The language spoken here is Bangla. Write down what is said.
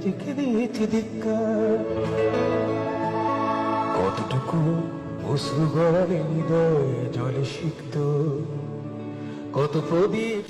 নিজেকে দিয়েছি ধিক্কার। কতটুকু অশ্রু গড়ালে হৃদয় জলে সিক্ত কত প্রদীপ